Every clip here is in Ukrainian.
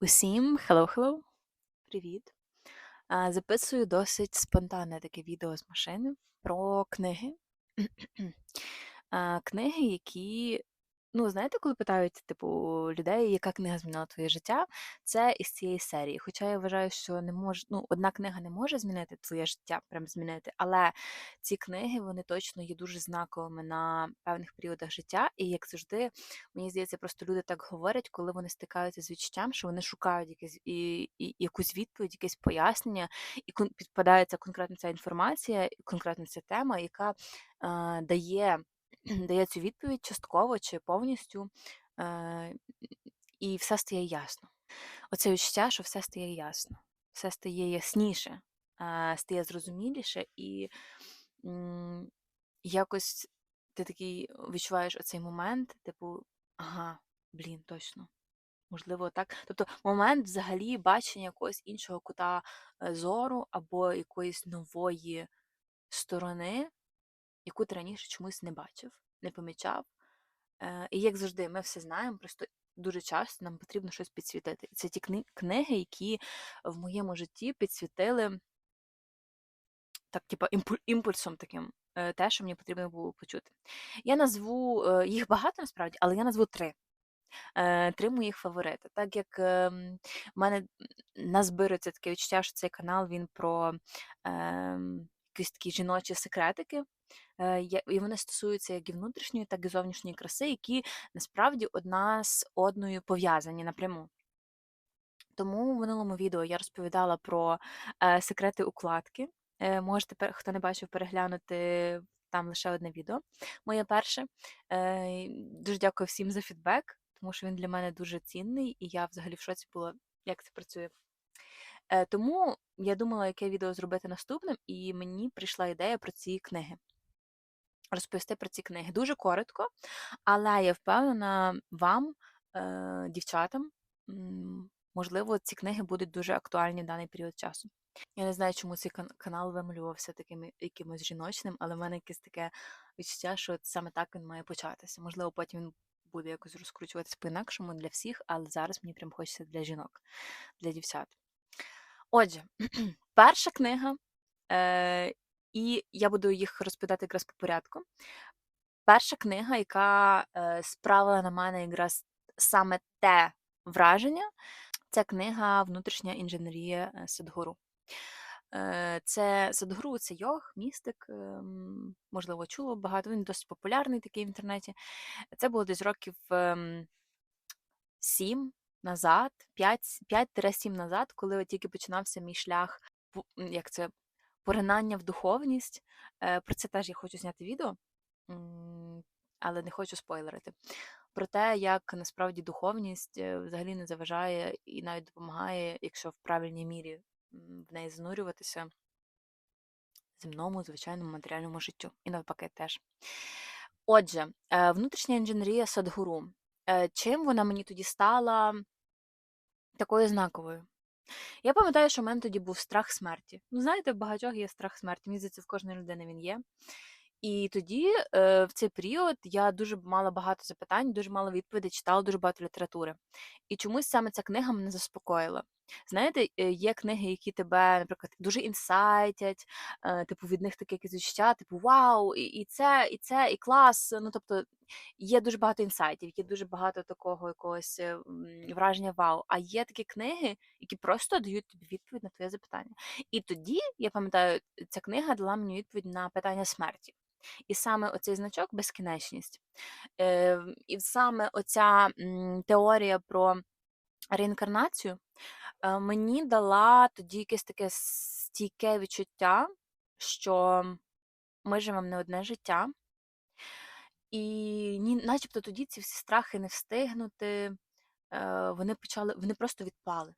Усім hello-hello! Привіт! Записую досить спонтанне таке відео з машини про книги. Книги, які Ну, знаєте, коли питають, типу, людей, яка книга змінила твоє життя, це із цієї серії. Хоча я вважаю, що не може, ну, одна книга не може змінити твоє життя, прям змінити, але ці книги вони точно є дуже знаковими на певних періодах життя. І як завжди, мені здається, просто люди так говорять, коли вони стикаються з відчуттям, що вони шукають якесь і, і якусь відповідь, якесь пояснення, і кон- підпадається конкретно ця інформація, конкретно ця тема, яка е, дає дає цю відповідь частково чи повністю, е, і все стає ясно. Оце відчуття, що все стає ясно, все стає ясніше, е, стає зрозуміліше, і м, якось ти такий відчуваєш оцей момент, типу, ага, блін, точно. Можливо, так. Тобто момент взагалі бачення якогось іншого кута е, зору або якоїсь нової сторони, яку ти раніше чомусь не бачив, не помічав. Е, І як завжди, ми все знаємо, просто дуже часто нам потрібно щось підсвітити. І це ті книги, які в моєму житті підсвітили так, типу, імпульсом таким, е, те, що мені потрібно було почути. Я назву е, їх багато насправді, але я назву три. Три моїх фаворити. Так як ем, в мене назбирується таке відчуття, що цей канал він про ем, якісь такі жіночі секретики. Е, І вони стосуються як і внутрішньої, так і зовнішньої краси, які насправді одна з одною пов'язані напряму. Тому в минулому відео я розповідала про е, секрети укладки. Е, можете, хто не бачив, переглянути там лише одне відео. Моє перше. Дуже дякую всім за фідбек, тому що він для мене дуже цінний, і я взагалі в шоці була, як це працює. Е, тому я думала, яке відео зробити наступним, і мені прийшла ідея про ці книги. Розповісти про ці книги. Дуже коротко, але я впевнена вам, е, дівчатам, можливо, ці книги будуть дуже актуальні в даний період часу. Я не знаю, чому цей канал вималювався таким якимось жіночним, але в мене якесь таке відчуття, що саме так він має початися. Можливо, потім він буде якось розкручуватися по-інакшому для всіх, але зараз мені прям хочеться для жінок, для дівчат. Отже, перша книга, е, і я буду їх розповідати якраз по порядку. Перша книга, яка е, справила на мене якраз саме те враження, це книга Внутрішня інженерія Садгуру. Е, Це Садгуру, це йог, містик, ем, можливо, чуло багато. Він досить популярний такий в інтернеті. Це було десь років ем, 7 назад, 5 5-7 назад, коли тільки починався мій шлях, як це, поринання в духовність. Е, Про це теж я хочу зняти відео, але не хочу спойлерити. Про те, як насправді духовність е, взагалі не заважає і навіть допомагає, якщо в правильній мірі в неї занурюватися земному, звичайному матеріальному життю. І навпаки теж. Отже, е, внутрішня інженерія Садгуру. Е, Чим вона мені тоді стала такою знаковою? Я пам'ятаю, що в мене тоді був страх смерті. Ну, знаєте, в багатьох є страх смерті. Мені здається, в кожної людини він є. І тоді, е, в цей період, я дуже мала багато запитань, дуже мало відповідей, читала дуже багато літератури. І чомусь саме ця книга мене заспокоїла. Знаєте, е, є книги, які тебе, наприклад, дуже інсайтять, е, типу від них таке якесь відчуття, типу вау, і, і це, і це, і клас. Ну, тобто є дуже багато інсайтів, є дуже багато такого якогось е, враження вау. А є такі книги, які просто дають тобі відповідь на твоє запитання. І тоді, я пам'ятаю, ця книга дала мені відповідь на питання смерті. І саме оцей значок безкінечність. І саме оця теорія про реінкарнацію е, мені дала тоді якесь таке стійке відчуття, що ми живемо не одне життя, і ні, начебто тоді ці всі страхи не встигнути, е, вони почали, вони просто відпали.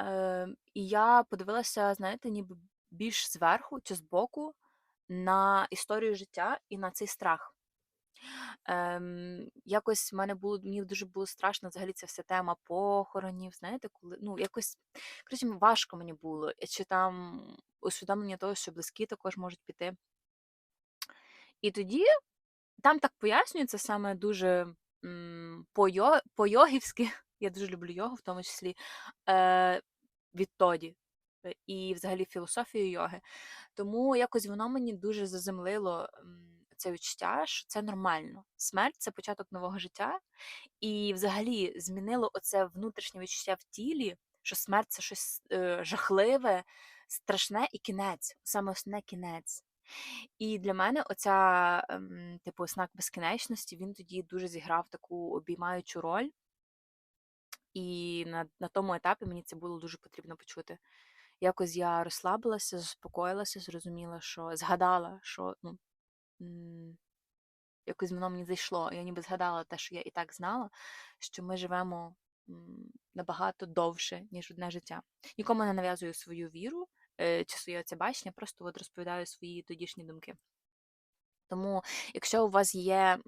Е, і я подивилася, знаєте, ніби більш зверху чи збоку на історію життя і на цей страх. Ем, якось в мене було мені дуже було страшно взагалі ця вся тема похоронів, знаєте, коли ну якось коротше, важко мені було. Чи там усвідомлення того, що близькі також можуть піти. І тоді там так пояснюється саме дуже по-йогівськи, Я дуже люблю йогу, в тому числі е, відтоді. Е, і взагалі філософію йоги. Тому якось воно мені дуже заземлило це відчуття, що це нормально. Смерть це початок нового життя, і взагалі змінило оце внутрішнє відчуття в тілі, що смерть це щось е, жахливе, страшне і кінець, саме основне кінець. І для мене оця, ем, типу, знак безкінечності, він тоді дуже зіграв таку обіймаючу роль. І на на тому етапі мені це було дуже потрібно почути. Якось я розслабилася, заспокоїлася, зрозуміла, що згадала, що ну, якось воно мені зайшло. Я ніби згадала те, що я і так знала, що ми живемо набагато довше, ніж одне життя. Нікому не нав'язую свою віру е, чи своє це бачення, просто от розповідаю свої тодішні думки. Тому, якщо у вас є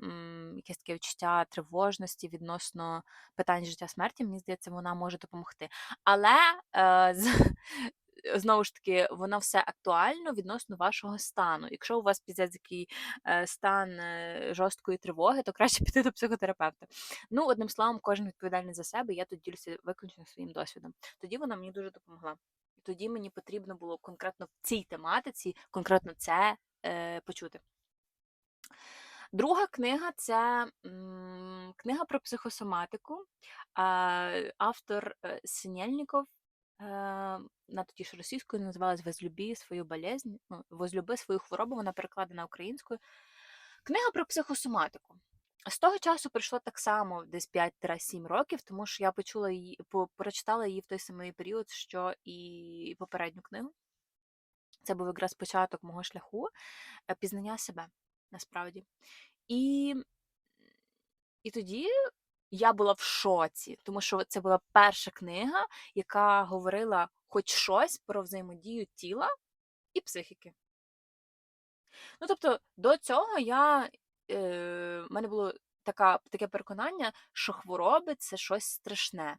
якесь таке відчуття тривожності відносно питань життя смерті, мені здається, вона може допомогти. Але е, з, знову ж таки, воно все актуально відносно вашого стану. Якщо у вас піздець який е, стан е, жорсткої тривоги, то краще піти до психотерапевта. Ну, одним словом, кожен відповідальний за себе, я тут ділюся виключно своїм досвідом. Тоді вона мені дуже допомогла. І тоді мені потрібно було конкретно в цій тематиці, конкретно це е, почути. Друга книга це м, книга про психосоматику. Автор е, Синельников е, на тоді ж російською називалась Возлюби свою болезнь, ну, Возлюби свою хворобу, вона перекладена українською. Книга про психосоматику. З того часу пройшло так само десь 5-7 років, тому що я почула її, прочитала її в той самий період, що і попередню книгу. Це був якраз початок мого шляху е, пізнання себе насправді. І і тоді я була в шоці, тому що це була перша книга, яка говорила хоч щось про взаємодію тіла і психіки. Ну, тобто, до цього я, е, в мене було така, таке переконання, що хвороби це щось страшне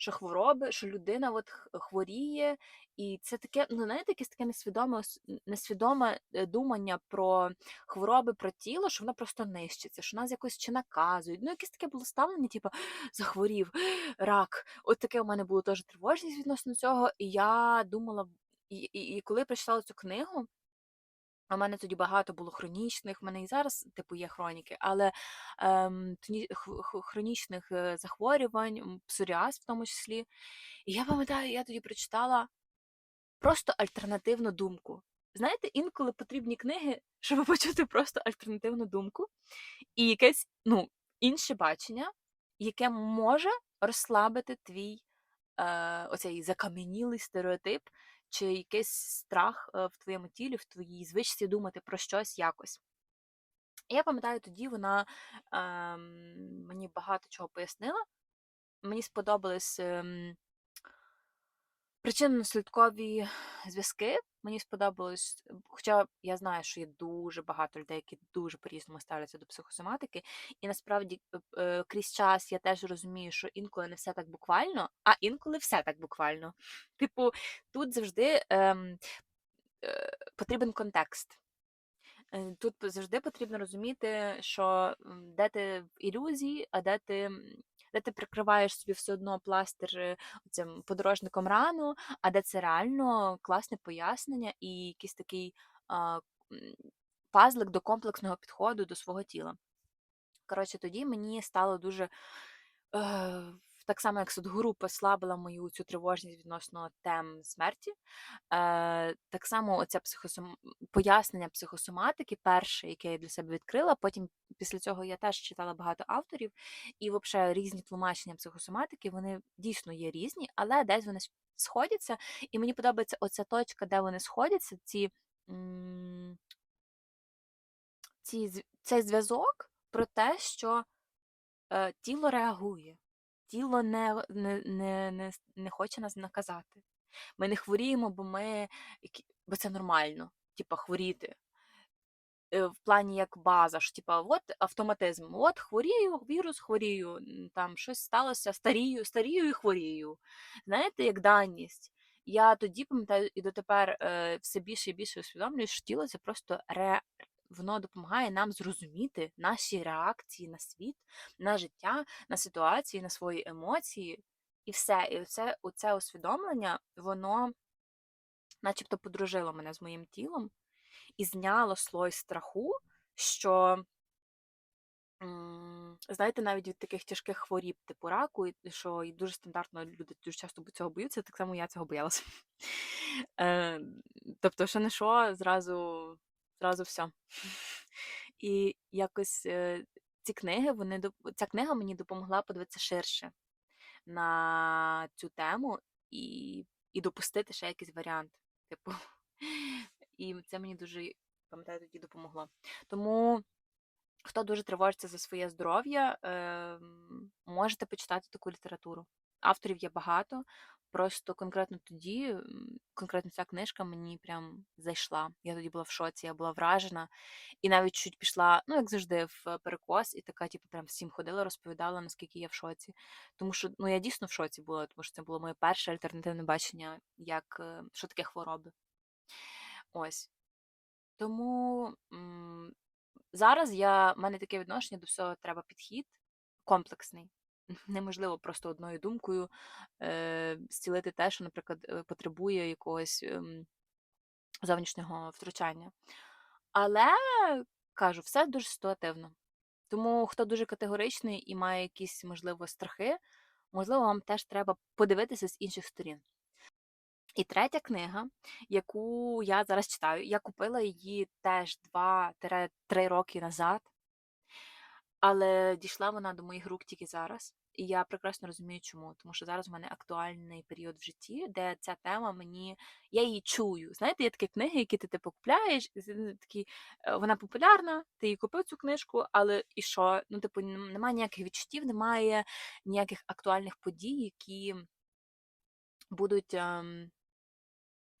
що хвороби, що людина от хворіє, і це таке, ну знаєте, якесь таке несвідоме несвідоме е, думання про хвороби, про тіло, що воно просто нищиться, що нас якось чи наказують. Ну, якесь таке було ставлення, типу, захворів, рак. От таке у мене було теж тривожність відносно цього. І я думала, і, і, і коли прочитала цю книгу. У мене тоді багато було хронічних, в мене і зараз, типу, є хроніки, але ем, хронічних е, захворювань, псоріаз в тому числі. І я пам'ятаю, я тоді прочитала просто альтернативну думку. Знаєте, інколи потрібні книги, щоб почути просто альтернативну думку і якесь ну, інше бачення, яке може розслабити твій е, оцей закам'янілий стереотип чи якийсь страх е, в твоєму тілі, в твоїй звичці думати про щось якось. Я пам'ятаю, тоді вона е, мені багато чого пояснила. Мені сподобались е, причинно-наслідкові зв'язки. Мені сподобалось, хоча я знаю, що є дуже багато людей, які дуже по-різному ставляться до психосоматики, і насправді е, е, крізь час я теж розумію, що інколи не все так буквально, а інколи все так буквально. Типу, тут завжди ем, е, потрібен контекст. Е, тут завжди потрібно розуміти, що де ти в ілюзії, а де ти де ти прикриваєш собі все одно пластир цим подорожником рану, а де це реально класне пояснення і якийсь такий а, пазлик до комплексного підходу до свого тіла. Коротше, тоді мені стало дуже. Е, так само, як Садгуру послабила мою цю тривожність відносно тем смерті, е, так само оця психосом... пояснення психосоматики, перше, яке я для себе відкрила. Потім після цього я теж читала багато авторів, і взагалі різні тлумачення психосоматики, вони дійсно є різні, але десь вони сходяться. І мені подобається оця точка, де вони сходяться, ці. ці цей зв'язок про те, що е, тіло реагує тіло не не, не, не, не хоче нас наказати. Ми не хворіємо, бо ми бо це нормально, типа хворіти. Е, в плані як база, що типа, от автоматизм, от хворію, вірус хворію, там щось сталося, старію, старію і хворію. Знаєте, як даність. Я тоді пам'ятаю і дотепер е, все більше і більше усвідомлюю, що тіло це просто ре, воно допомагає нам зрозуміти наші реакції на світ, на життя, на ситуації, на свої емоції. І все. І оце, оце усвідомлення, воно начебто подружило мене з моїм тілом і зняло слой страху, що, знаєте, навіть від таких тяжких хворіб, типу раку, що і дуже стандартно люди дуже часто цього боються, так само я цього боялася. Е, тобто, що не що, зразу, зразу все. І якось е, ці книги, вони ця книга мені допомогла подивитися ширше на цю тему і, і допустити ще якийсь варіант. Типу, і це мені дуже, пам'ятаю, тоді допомогло. Тому, хто дуже тривожиться за своє здоров'я, ем, можете почитати таку літературу. Авторів є багато, просто конкретно тоді, конкретно ця книжка мені прям зайшла. Я тоді була в шоці, я була вражена. І навіть чуть пішла, ну, як завжди, в перекос, і така, типу, прям всім ходила, розповідала, наскільки я в шоці. Тому що ну, я дійсно в шоці була, тому що це було моє перше альтернативне бачення, як е, що таке хвороби. Ось. Тому м, зараз я, в мене таке відношення до всього треба підхід комплексний. Неможливо просто одною думкою е, зцілити те, що, наприклад, е, потребує якогось ем, зовнішнього втручання. Але кажу, все дуже ситуативно. Тому хто дуже категоричний і має якісь, можливо, страхи, можливо, вам теж треба подивитися з інших сторін. І третя книга, яку я зараз читаю, я купила її теж 2-3 роки назад, але дійшла вона до моїх рук тільки зараз. І я прекрасно розумію, чому. Тому що зараз в мене актуальний період в житті, де ця тема мені. Я її чую. Знаєте, є такі книги, які ти типу купляєш, ти такі, е, вона популярна, ти її купив цю книжку, але і що? Ну, типу, немає ніяких відчуттів, немає ніяких актуальних подій, які будуть. ем,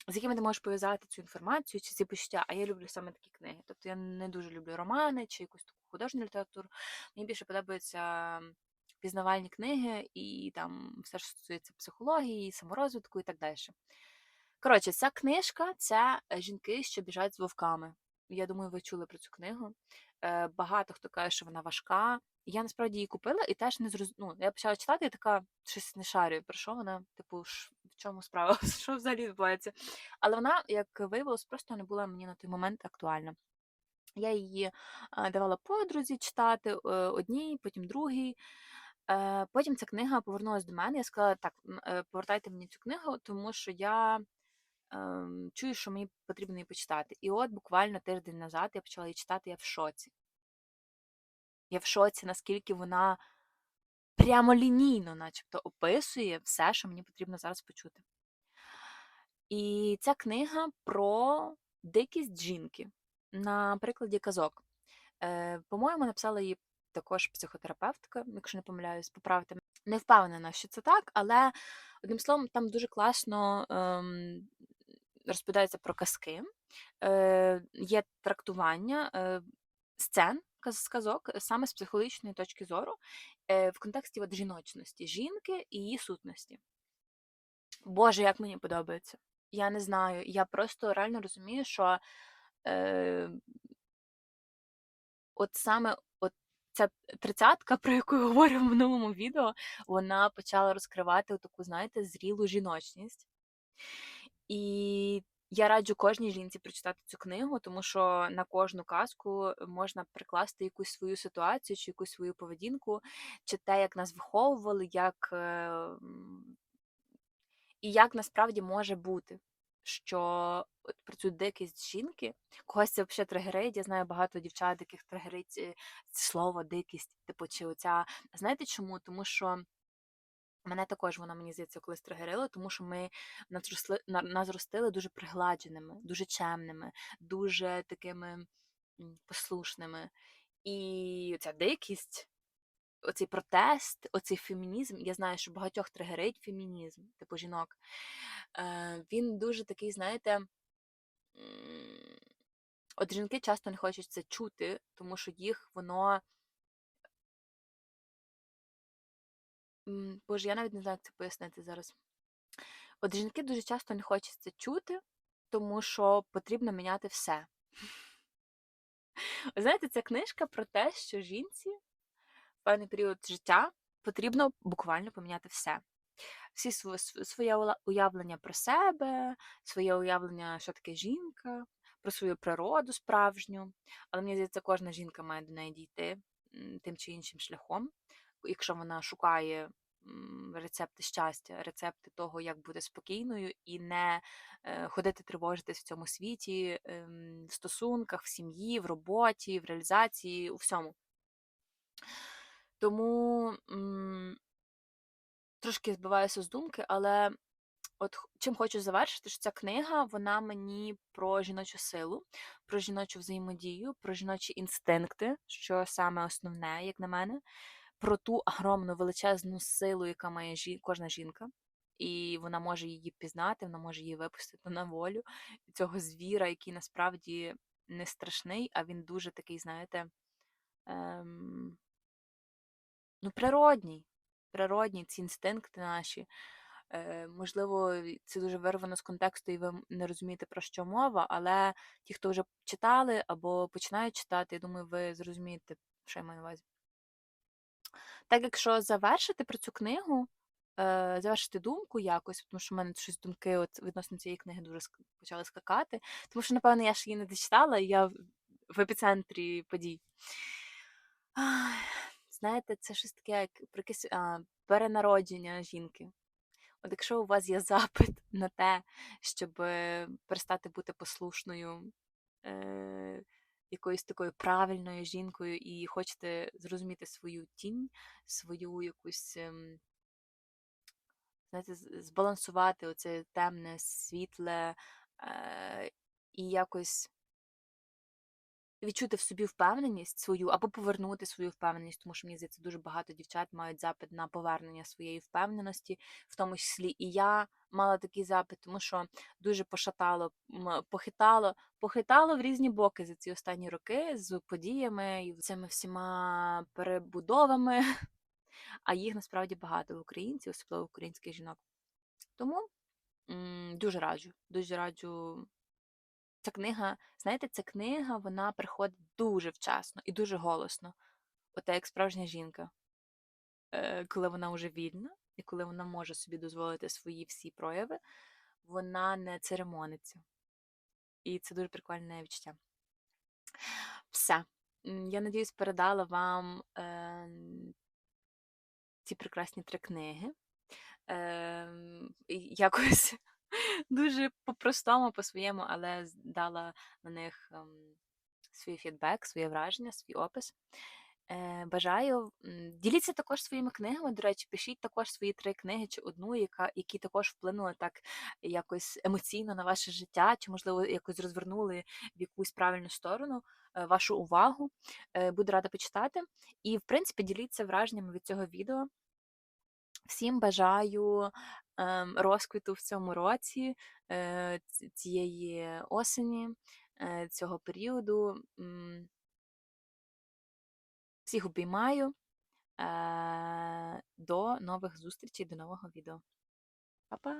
з якими ти можеш пов'язати цю інформацію чи ці почуття, а я люблю саме такі книги. Тобто я не дуже люблю романи чи якусь таку художню літературу. Мені більше подобаються пізнавальні книги і там все, що стосується психології, саморозвитку і так далі. Коротше, ця книжка це жінки, що біжать з вовками. Я думаю, ви чули про цю книгу. Е, Багато хто каже, що вона важка. Я насправді її купила і теж не зроз... ну, Я почала читати, і така щось не шарю, про що вона, типу, в чому справа, що взагалі відбувається. Але вона, як виявилось, просто не була мені на той момент актуальна. Я її е, давала подрузі читати е, одній, потім другій. Е, Потім ця книга повернулася до мене. Я сказала, так, е, повертайте мені цю книгу, тому що я ем, чую, що мені потрібно її почитати. І от буквально тиждень назад я почала її читати, я в шоці. Я в шоці, наскільки вона прямолінійно, начебто, описує все, що мені потрібно зараз почути. І ця книга про дикість жінки на прикладі казок. Е, По-моєму, написала її також психотерапевтка, якщо не помиляюсь, поправте. Не впевнена, що це так, але одним словом, там дуже класно ем, розповідається про казки, е, є трактування е, сцен каз- з казок саме з психологічної точки зору е, в контексті от, жіночності, жінки і її сутності. Боже, як мені подобається. Я не знаю. Я просто реально розумію, що е, от саме ця тридцятка, про яку я говорю в минулому відео, вона почала розкривати таку, знаєте, зрілу жіночність. І я раджу кожній жінці прочитати цю книгу, тому що на кожну казку можна прикласти якусь свою ситуацію чи якусь свою поведінку, чи те, як нас виховували, як е, і як насправді може бути, що от про цю дикість жінки, когось це взагалі тригерить. Я знаю багато дівчат, яких тригерить е, слово дикість. Типу, чи оця. Знаєте чому? Тому що мене також вона, мені здається, колись тригерила, тому що ми назросли, на- нас ростили дуже пригладженими, дуже чемними, дуже такими послушними. І ця дикість оцей протест, оцей фемінізм, я знаю, що багатьох тригерить фемінізм, типу жінок. Е, він дуже такий, знаєте, от жінки часто не хочуть це чути, тому що їх воно. Боже, я навіть не знаю, як це пояснити зараз. От жінки дуже часто не хочуть це чути, тому що потрібно міняти все. Знаєте, ця книжка про те, що жінці певний період життя потрібно буквально поміняти все. Всі своє уявлення про себе, своє уявлення, що таке жінка, про свою природу справжню. Але мені здається, кожна жінка має до неї дійти тим чи іншим шляхом, якщо вона шукає рецепти щастя, рецепти того, як бути спокійною і не е, ходити тривожитись в цьому світі, ем, в стосунках, в сім'ї, в роботі, в реалізації, у всьому. Тому м, трошки збиваюся з думки, але от чим хочу завершити, що ця книга вона мені про жіночу силу, про жіночу взаємодію, про жіночі інстинкти, що саме основне, як на мене, про ту огромну величезну силу, яка має жі... кожна жінка. І вона може її пізнати, вона може її випустити на волю цього звіра, який насправді не страшний, а він дуже такий, знаєте, ем, ну, природній. Природні, ці інстинкти наші. Е, можливо, це дуже вирвано з контексту, і ви не розумієте, про що мова, але ті, хто вже читали або починають читати, я думаю, ви зрозумієте, що я маю на увазі. Так, якщо завершити про цю книгу, е, завершити думку якось, тому що в мене щось думки от відносно цієї книги дуже почали скакати, тому що, напевно, я ж її не дочитала, і я в епіцентрі подій. Знаєте, це щось таке, як про якесь а, перенародження жінки. От якщо у вас є запит на те, щоб е, перестати бути послушною, е, якоюсь такою правильною жінкою, і хочете зрозуміти свою тінь, свою якусь, ем, знаєте, збалансувати оце темне, світле, е, і якось відчути в собі впевненість свою або повернути свою впевненість, тому що мені здається, дуже багато дівчат мають запит на повернення своєї впевненості, в тому числі і я мала такий запит, тому що дуже пошатало, похитало, похитало в різні боки за ці останні роки з подіями і цими всіма перебудовами, а їх насправді багато українців, особливо українських жінок. Тому м, дуже раджу, дуже раджу Ця книга, знаєте, ця книга, вона приходить дуже вчасно і дуже голосно. Ота як справжня жінка, Е, коли вона вже вільна, і коли вона може собі дозволити свої всі прояви, вона не церемониться. І це дуже прикольне відчуття. Все. Я надіюсь, передала вам е, ці прекрасні три книги. І якось дуже по-простому, по-своєму, але дала на них ем, свій фідбек, своє враження, свій опис. Е, Бажаю. Діліться також своїми книгами. До речі, пишіть також свої три книги чи одну, яка, які також вплинули так якось емоційно на ваше життя, чи, можливо, якось розвернули в якусь правильну сторону е, вашу увагу. Е, Буду рада почитати. І, в принципі, діліться враженнями від цього відео. Всім бажаю ем, розквіту в цьому році, е, цієї осені, е, цього періоду. Всіх обіймаю. Е, До нових зустрічей, до нового відео. Па-па!